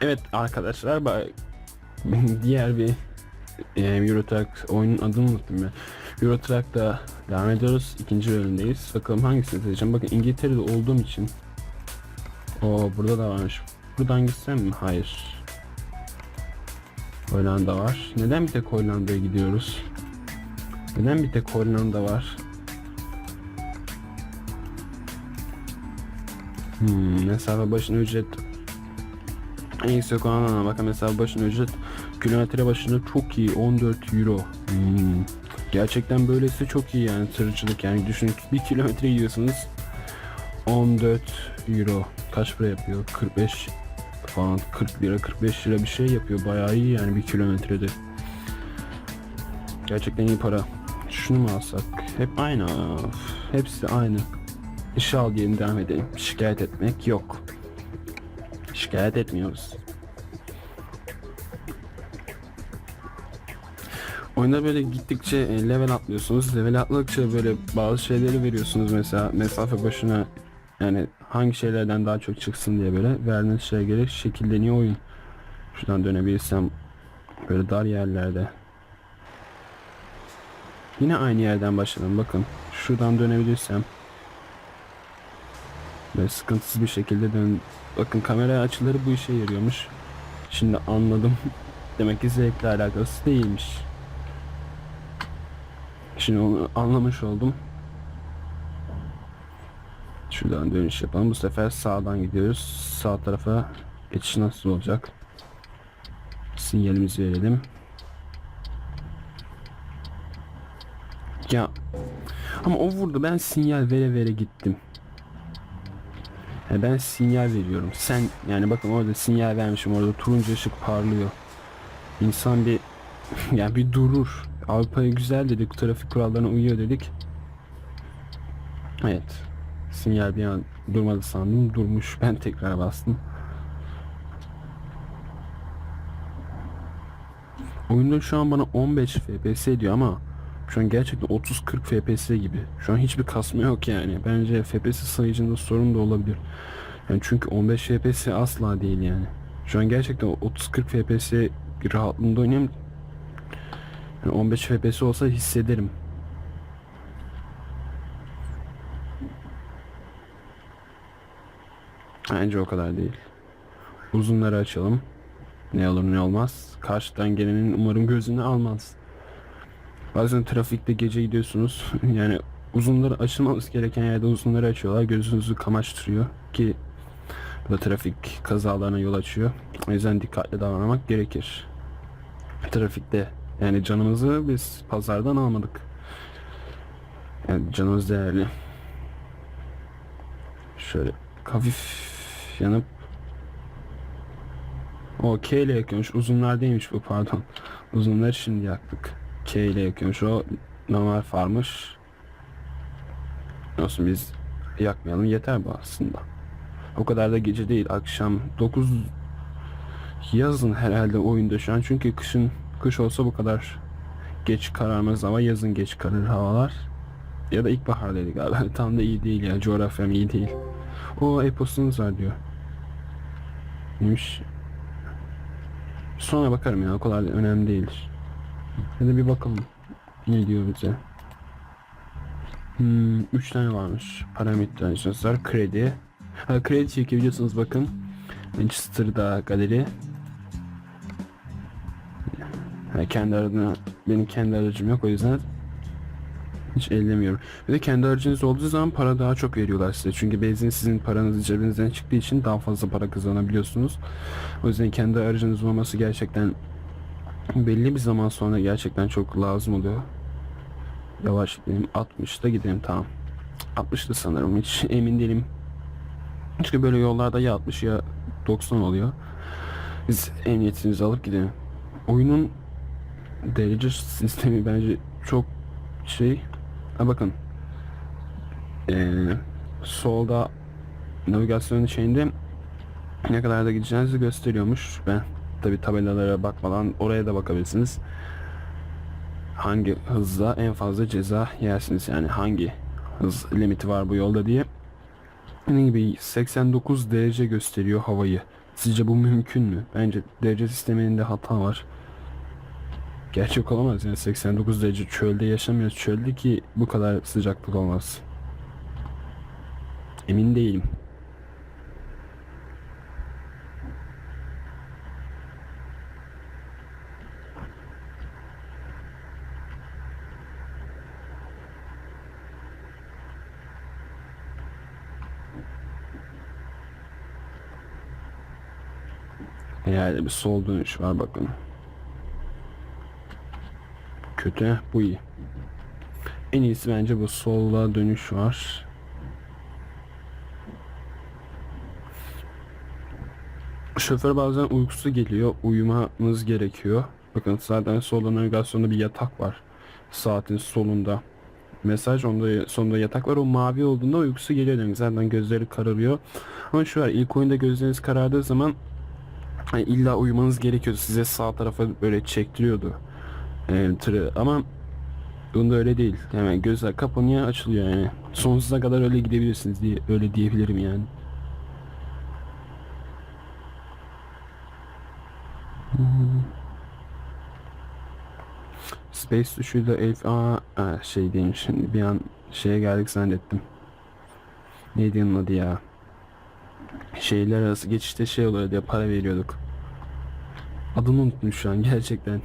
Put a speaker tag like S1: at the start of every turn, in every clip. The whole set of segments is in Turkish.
S1: Evet arkadaşlar ba- diğer bir e, Euro Truck oyunun adını unuttum ben. Euro Truck'ta devam ediyoruz. İkinci bölümdeyiz. Bakalım hangisini seçeceğim. Bakın İngiltere'de olduğum için. O burada da varmış. Buradan gitsem mi? Hayır. Hollanda var. Neden bir tek Hollanda'ya gidiyoruz? Neden bir tek Hollanda var? Hmm, mesafe başına ücret en yüksek olanına bakın mesela başına ücret kilometre başına çok iyi 14 euro. Hmm. Gerçekten böylesi çok iyi yani tırcılık yani düşünün bir kilometre gidiyorsunuz 14 euro kaç para yapıyor 45 falan 40 lira 45 lira bir şey yapıyor bayağı iyi yani bir kilometrede. Gerçekten iyi para. Şunu mu alsak? Hep aynı. Hepsi aynı. İşe al diyelim devam edelim. Şikayet etmek yok. Şikayet etmiyoruz. Oyunda böyle gittikçe e, level atlıyorsunuz. Level atladıkça böyle bazı şeyleri veriyorsunuz mesela mesafe başına yani hangi şeylerden daha çok çıksın diye böyle verdiğiniz şeye göre şekilleniyor oyun. Şuradan dönebilirsem böyle dar yerlerde. Yine aynı yerden başladım bakın. Şuradan dönebilirsem Böyle sıkıntısız bir şekilde dön. Bakın kamera açıları bu işe yarıyormuş. Şimdi anladım. Demek ki zevkle alakası değilmiş. Şimdi onu anlamış oldum. Şuradan dönüş yapalım. Bu sefer sağdan gidiyoruz. Sağ tarafa geçiş nasıl olacak? Sinyalimizi verelim. Ya ama o vurdu. Ben sinyal vere vere gittim. Ben sinyal veriyorum. Sen yani bakın orada sinyal vermişim. Orada turuncu ışık parlıyor. İnsan bir yani bir durur. Avrupa'ya güzel dedik. Trafik kurallarına uyuyor dedik. Evet. Sinyal bir an durmadı sandım. Durmuş. Ben tekrar bastım. Oyunda şu an bana 15 FPS diyor ama şu an gerçekten 30-40 FPS gibi. Şu an hiçbir kasma yok yani. Bence FPS sayıcında sorun da olabilir. Yani çünkü 15 FPS asla değil yani. Şu an gerçekten 30-40 FPS rahatlığında oynuyorum. Yani 15 FPS olsa hissederim. Bence o kadar değil. Uzunları açalım. Ne olur ne olmaz. Karşıdan gelenin umarım gözünü almaz. Bazen trafikte gece gidiyorsunuz. Yani uzunları açılmaması gereken yerde uzunları açıyorlar. Gözünüzü kamaştırıyor ki bu da trafik kazalarına yol açıyor. O yüzden dikkatli davranmak gerekir. Trafikte yani canımızı biz pazardan almadık. Yani canımız değerli. Şöyle hafif yanıp o K ile yakıyormuş. Uzunlar değilmiş bu pardon. Uzunlar şimdi yaktık. K ile yakıyormuş. O normal farmış. Olsun biz yakmayalım yeter bu aslında. O kadar da gece değil akşam 9 yazın herhalde oyunda şu an çünkü kışın kış olsa bu kadar geç kararmaz ama yazın geç kararır havalar. Ya da ilkbahar dedik galiba. Tam da iyi değil ya. Coğrafyam iyi değil. O e-postunuz var diyor. Neymiş? Sonra bakarım ya. O kadar da önemli değildir. Ya da bir bakalım. Ne diyor bize? Hmm, üç tane varmış. Parametre var. Kredi. Ha, kredi çekebiliyorsunuz bakın. Manchester'da galeri. Ha, kendi aracına, benim kendi aracım yok o yüzden hiç ellemiyorum. Bir de kendi aracınız olduğu zaman para daha çok veriyorlar size. Çünkü benzin sizin paranız cebinizden çıktığı için daha fazla para kazanabiliyorsunuz. O yüzden kendi aracınız olması gerçekten belli bir zaman sonra gerçekten çok lazım oluyor. Yavaş gidelim. 60'da gidelim tamam. 60'da sanırım hiç emin değilim. Çünkü böyle yollarda ya 60 ya 90 oluyor. Biz emniyetimizi alıp gidelim. Oyunun derece sistemi bence çok şey. Ha bakın. Ee, solda navigasyon şeyinde ne kadar da gideceğinizi gösteriyormuş. Ben tabi tabelalara bakmadan oraya da bakabilirsiniz. Hangi hızla en fazla ceza yersiniz yani hangi hız limiti var bu yolda diye. Dediğim gibi 89 derece gösteriyor havayı. Sizce bu mümkün mü? Bence derece sisteminde hata var. Gerçek olamaz yani 89 derece çölde yaşamıyoruz. Çölde ki bu kadar sıcaklık olmaz. Emin değilim. Yani bir sol dönüş var bakın. Kötü, bu iyi. En iyisi bence bu sola dönüş var. Şoför bazen uykusu geliyor. Uyumanız gerekiyor. Bakın zaten solda navigasyonda bir yatak var. Saatin solunda. Mesaj onda sonunda yatak var. O mavi olduğunda uykusu geliyor demek. Zaten gözleri kararıyor. Ama şu var ilk oyunda gözleriniz karardığı zaman hani illa uyumanız gerekiyordu. Size sağ tarafa böyle çektiriyordu. e, tırı. Ama bunda öyle değil. Hemen gözler kapanıyor açılıyor yani. Sonsuza kadar öyle gidebilirsiniz diye öyle diyebilirim yani. Hmm. Space tuşuyla aa aa, şey değilmiş. Şimdi bir an şeye geldik zannettim. Neydi onun adı ya? Şehirler arası geçişte şey oluyor diye para veriyorduk. Adını unuttum şu an gerçekten.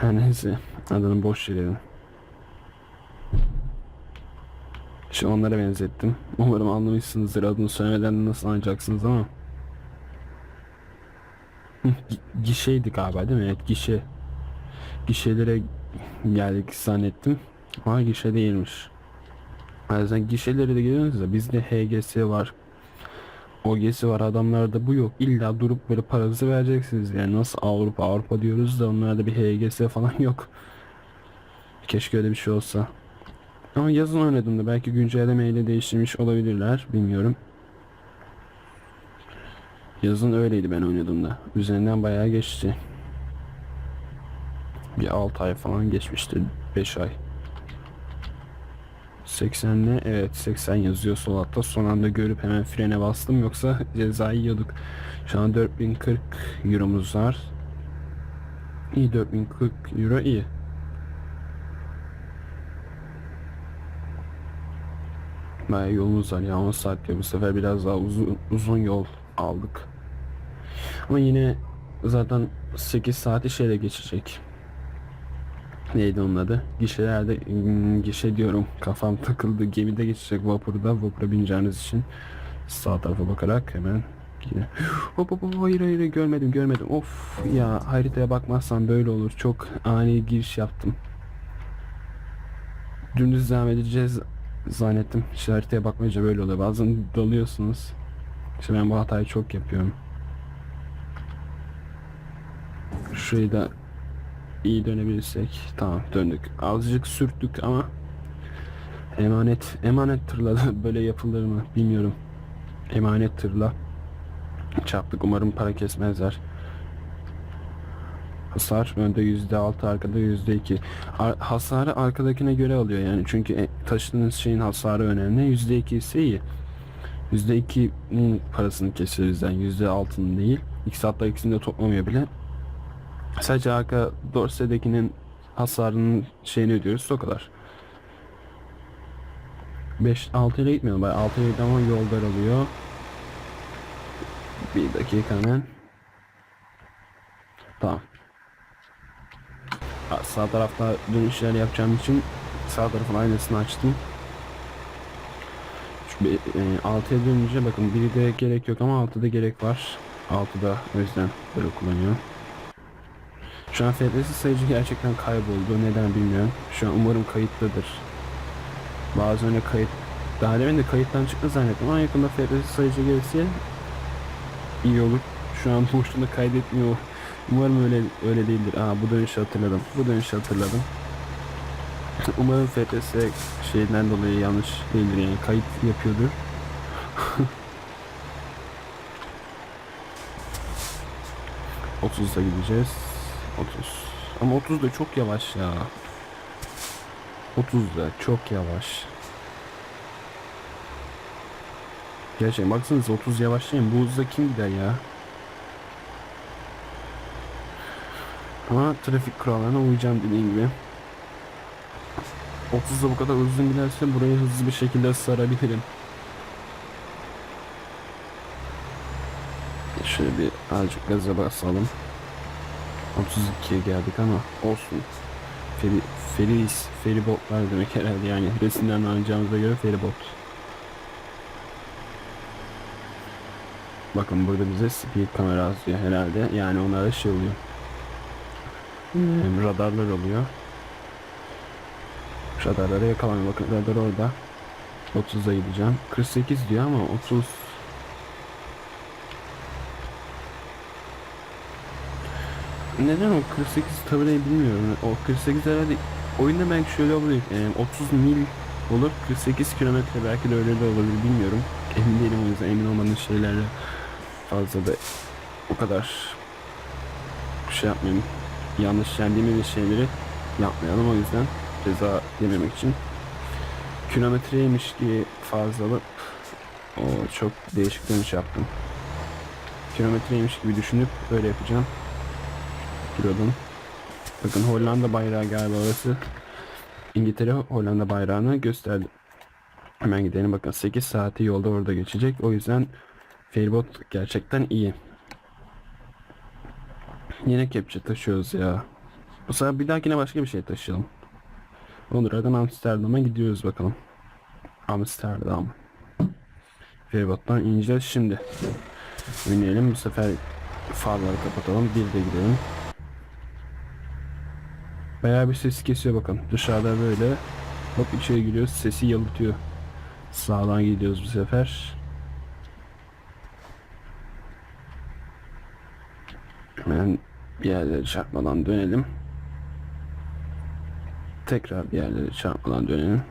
S1: Her neyse adını boş verelim. Şu onlara benzettim. Umarım anlamışsınızdır adını söylemeden nasıl anlayacaksınız ama. Gişeydi galiba değil mi? Evet gişe. Gişelere geldik zannettim. Ama gişe değilmiş. Bazen gişelere de geliyorsunuz da bizde HGS var. OGS var adamlarda bu yok. İlla durup böyle paranızı vereceksiniz. Yani nasıl Avrupa Avrupa diyoruz da onlarda bir HGS falan yok. Keşke öyle bir şey olsa. Ama yazın oynadım da belki güncellemeyle değiştirmiş olabilirler. Bilmiyorum. Yazın öyleydi ben oynadığımda. Üzerinden bayağı geçti. Bir 6 ay falan geçmiştir. 5 ay. 80 ne? Evet 80 yazıyor sol altta. Son anda görüp hemen frene bastım yoksa cezayı yiyorduk. Şu an 4040 euromuz var. İyi 4040 euro iyi. Bayağı yolumuz var ya 10 saat ya bu sefer biraz daha uzun, uzun yol aldık. Ama yine zaten 8 saati şeyle geçecek. Neydi onun adı? Gişelerde hmm, gişe diyorum. Kafam takıldı. Gemide geçecek vapurda. Vapura bineceğiniz için sağ tarafa bakarak hemen yine. Hop hop hop hayır hayır görmedim görmedim. Of ya haritaya bakmazsam böyle olur. Çok ani giriş yaptım. Dümdüz devam edeceğiz zannettim. İşte haritaya bakmayınca böyle oluyor. Bazen dalıyorsunuz. İşte ben bu hatayı çok yapıyorum. Şurayı da iyi dönebilirsek. Tamam döndük. Azıcık sürttük ama emanet emanet tırla da böyle yapılır mı bilmiyorum. Emanet tırla çarptık. Umarım para kesmezler. Hasar önde %6 arkada %2. Ar- hasarı arkadakine göre alıyor yani. Çünkü e, taşıdığınız şeyin hasarı önemli. %2 ise iyi. %2'nin parasını kesiyor bizden. %6'nın değil. İkisi hatta ikisini de toplamıyor bile. Sadece arka dorsedekinin hasarının şeyini ödüyoruz o kadar. 5 6 ile gitmiyor. 6 ile ama yol daralıyor. Bir dakika hemen. Tamam. Sağ tarafta dönüşler yapacağım için sağ tarafın aynasını açtım. Bir- e, 6'ya dönünce bakın biri de gerek yok ama 6'da gerek var. 6'da o yüzden böyle kullanıyorum. Şu an FPS sayıcı gerçekten kayboldu. Neden bilmiyorum. Şu an umarım kayıtlıdır. Bazen öyle kayıt... Daha demin de kayıttan çıktı zannettim ama yakında FPS sayıcı gelirse iyi olur. Şu an boşluğunda kaydetmiyor. Umarım öyle öyle değildir. Aa bu dönüşü hatırladım. Bu dönüşü hatırladım. Umarım FPS şeyden dolayı yanlış değildir yani kayıt yapıyordur. Otuzda gideceğiz. 30. Ama 30 da çok yavaş ya. 30 da çok yavaş. Gerçekten baksanıza 30 yavaşlayın. Bu hızda kim gider ya? Ama trafik kurallarına uyacağım dediğim gibi. 30'da bu kadar uzun giderse burayı hızlı bir şekilde sarabilirim. Şöyle bir azıcık gaza basalım. 32'ye geldik ama olsun. Feri, feris, feribotlar demek herhalde yani. Resimden anlayacağımıza göre feribot. Bakın burada bize speed kamera yazıyor herhalde. Yani onlara şey oluyor. Hem radarlar oluyor. Radarlara yakalanıyor. Bakın radar orada. 30'a gideceğim. 48 diyor ama 30 Neden o 48 tabelayı bilmiyorum. O 48 herhalde oyunda belki şöyle oluyor. Yani 30 mil olur. 48 kilometre belki de öyle de olabilir bilmiyorum. Emin değilim o yüzden emin olmadığım şeylerle fazla da o kadar şey yapmayayım. Yanlış yani demediğimiz şeyleri yapmayalım o yüzden ceza yememek için. Kilometreymiş ki fazlalık o çok değişik dönüş yaptım. Kilometreymiş gibi düşünüp böyle yapacağım. Duralım. Bakın Hollanda bayrağı galiba orası. İngiltere Hollanda bayrağını gösterdi. Hemen gidelim bakın 8 saati yolda orada geçecek. O yüzden feribot gerçekten iyi. Yine kepçe taşıyoruz ya. Bu sefer bir dahakine başka bir şey taşıyalım. Londra'dan Amsterdam'a gidiyoruz bakalım. Amsterdam. Feribottan ineceğiz şimdi. Binelim bu sefer farları kapatalım. Bir de gidelim. Bayağı bir ses kesiyor bakın. Dışarıda böyle hop içeri giriyoruz sesi yalıtıyor. Sağdan gidiyoruz bu sefer. Hemen bir yerlere çarpmadan dönelim. Tekrar bir yerlere çarpmadan dönelim.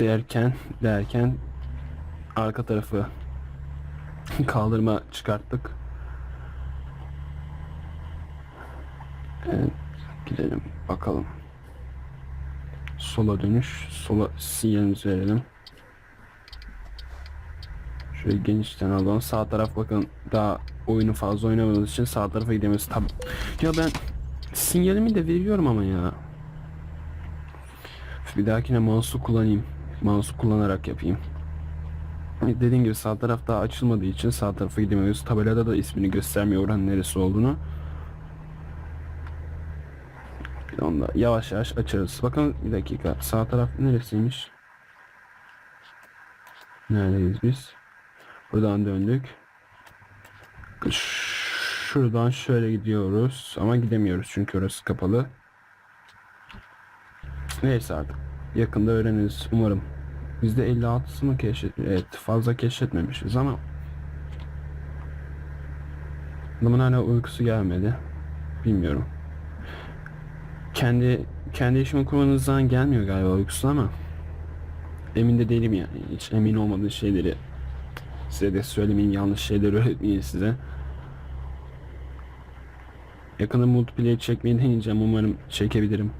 S1: Derken derken arka tarafı kaldırma çıkarttık. Evet, gidelim bakalım. Sola dönüş, sola sinyalimizi verelim. Şöyle genişten alalım. Sağ taraf bakın daha oyunu fazla oynamadığımız için sağ tarafa gidemiyoruz. Tabi. Ya ben sinyalimi de veriyorum ama ya. Bir dahakine mouse'u kullanayım. Mouse'u kullanarak yapayım. Dediğim gibi sağ taraf daha açılmadığı için sağ tarafa gidemiyoruz. Tabelada da ismini göstermiyor oranın neresi olduğunu. Onda yavaş yavaş açarız. Bakın bir dakika. Sağ taraf neresiymiş? Neredeyiz biz? Buradan döndük. Şuradan şöyle gidiyoruz. Ama gidemiyoruz çünkü orası kapalı. Neyse artık. Yakında öğreniriz umarım. Bizde 56'sı mı keşfet? Evet fazla keşfetmemişiz ama Adamın hala uykusu gelmedi. Bilmiyorum. Kendi kendi işimi kurmanızdan gelmiyor galiba uykusu ama emin de değilim yani. Hiç emin olmadığım şeyleri size de söylemeyeyim yanlış şeyleri öğretmeyeyim size. Yakında multiplayer çekmeyi deneyeceğim umarım çekebilirim.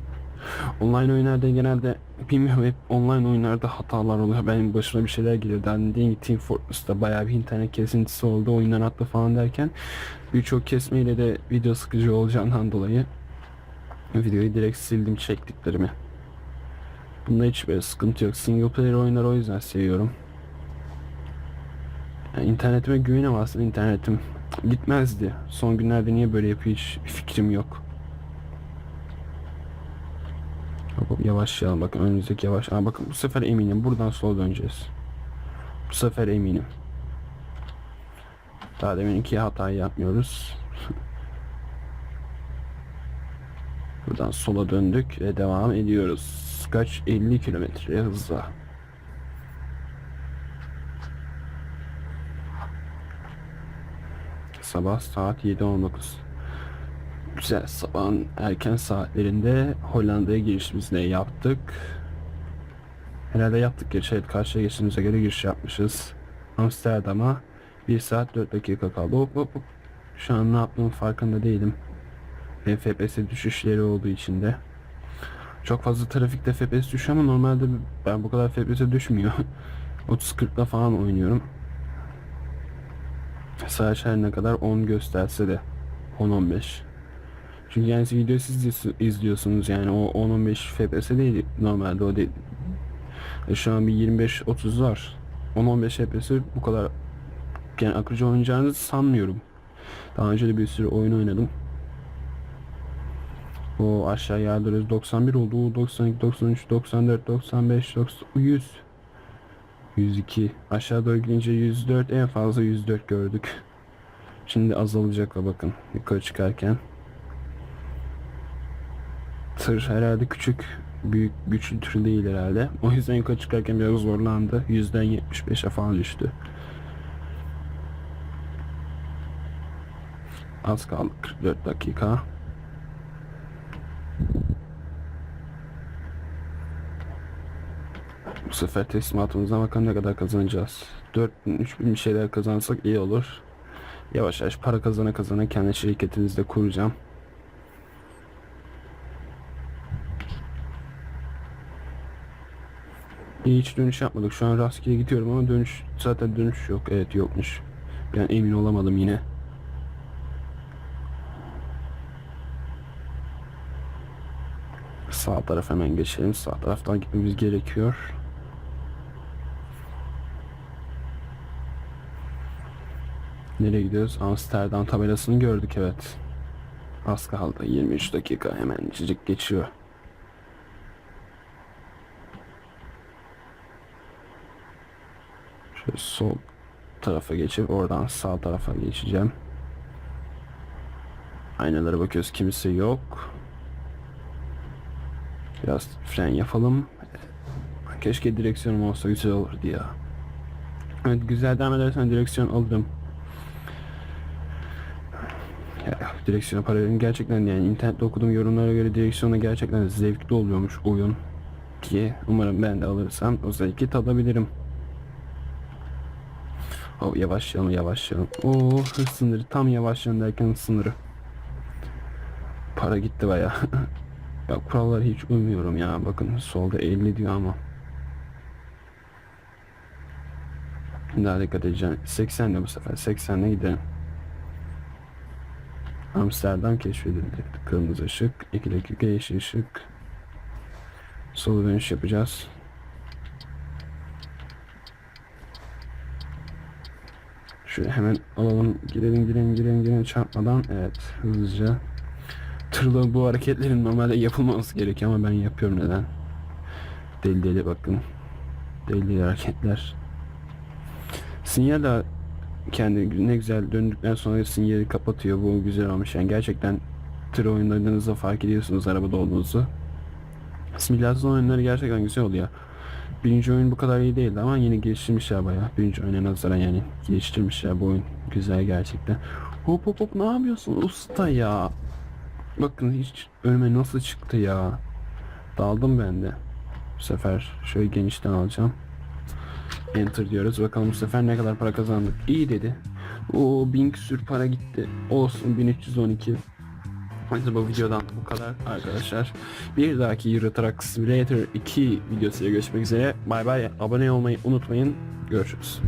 S1: Online oyunlarda genelde bilmiyorum hep online oyunlarda hatalar oluyor. Benim başıma bir şeyler geliyor. Gibi Team Fortress'ta bayağı bir internet kesintisi oldu. Oyundan attı falan derken birçok kesmeyle de video sıkıcı olacağından dolayı videoyu direkt sildim çektiklerimi. Bunda hiç böyle sıkıntı yok. Single player oyunları o yüzden seviyorum. Yani internetime aslında internetim gitmezdi. Son günlerde niye böyle yapıyor hiç fikrim yok. Hop hop yavaşlayalım bakın önümüzdeki yavaş. Aa bakın bu sefer eminim buradan sola döneceğiz. Bu sefer eminim. Daha demin iki hatayı yapmıyoruz. Buradan sola döndük ve devam ediyoruz. Kaç 50 kilometre hızla. Sabah saat 7.19. Güzel sabahın erken saatlerinde Hollanda'ya girişimizi de yaptık. Herhalde yaptık geç. Evet karşıya geçtiğimize göre giriş yapmışız. Amsterdam'a 1 saat 4 dakika kaldı. Hop hop hop. Şu an ne yaptığımın farkında değilim. FPS düşüşleri olduğu için de. Çok fazla trafikte FPS düşüyor ama normalde ben bu kadar FPS düşmüyor. 30-40'la falan oynuyorum. Saat her ne kadar 10 gösterse de 10-15. Çünkü yani siz video siz izliyorsun- izliyorsunuz yani o 10-15 FPS değil normalde o değil. E şu an bir 25-30 var. 10-15 FPS bu kadar yani akıcı oynayacağınızı sanmıyorum. Daha önce de bir sürü oyun oynadım. O aşağı yardırıyoruz 91 oldu 92 93 94 95 90 100 102 aşağı doğru gidince 104 en fazla 104 gördük. Şimdi azalacak o bakın yukarı çıkarken. Tır herhalde küçük büyük güçlü tır değil herhalde. O yüzden yukarı çıkarken biraz zorlandı. Yüzden 75'e falan düştü. Az kaldı 44 dakika. Sefer teslimatımıza bakalım ne kadar kazanacağız. 4000 3000 bir şeyler kazansak iyi olur. Yavaş yavaş para kazana kazana kendi şirketinizi de kuracağım. Hiç dönüş yapmadık. Şu an rastgele gidiyorum ama dönüş zaten dönüş yok. Evet yokmuş. Ben emin olamadım yine. Sağ taraf hemen geçelim. Sağ taraftan gitmemiz gerekiyor. Nereye gidiyoruz? Amsterdam tabelasını gördük evet. Az kaldı. 23 dakika hemen cicik geçiyor. Şöyle sol tarafa geçip oradan sağ tarafa geçeceğim. Aynalara bakıyoruz kimse yok. Biraz fren yapalım. Keşke direksiyonum olsa güzel olurdu ya. Evet güzel devam edersen direksiyon alırım. Ya, direksiyon para verin gerçekten yani internette okuduğum yorumlara göre direksiyona gerçekten zevkli oluyormuş oyun ki umarım ben de alırsam o zevki tadabilirim. Oh yavaşlayalım yavaşlayalım. Oo hız sınırı tam yavaşlayalım derken hız sınırı. Para gitti baya. ya kurallara hiç uymuyorum ya. Bakın solda 50 diyor ama. Daha dikkat edeceğim. 80 de bu sefer. 80'le gidelim. Amsterdam keşfedildi. Kırmızı ışık. 2 dakika yeşil ışık. Sola dönüş yapacağız. Şöyle hemen alalım. Girelim girelim girelim girelim çarpmadan. Evet hızlıca. Tırla bu hareketlerin normalde yapılmaması gerekiyor ama ben yapıyorum neden? Deli deli bakın. Deli deli hareketler. Sinyal kendi ne güzel döndükten sonra sinyali kapatıyor. Bu güzel olmuş. Yani gerçekten tır oyunlarınızda fark ediyorsunuz arabada olduğunuzu. Simülasyon oyunları gerçekten güzel oluyor. Birinci oyun bu kadar iyi değildi ama yeni geliştirmişler bayağı. Birinci oyuna nazaran yani geliştirmişler bu oyun. Güzel gerçekten. Hop hop hop ne yapıyorsun usta ya? Bakın hiç önüme nasıl çıktı ya. Daldım ben de. Bu sefer şöyle genişten alacağım. Enter diyoruz. Bakalım bu sefer ne kadar para kazandık. İyi dedi. O bin küsür para gitti. Olsun 1312. Neyse bu videodan bu kadar arkadaşlar. Bir dahaki Euro Simulator 2 videosuyla görüşmek üzere. Bay bay. Abone olmayı unutmayın. Görüşürüz.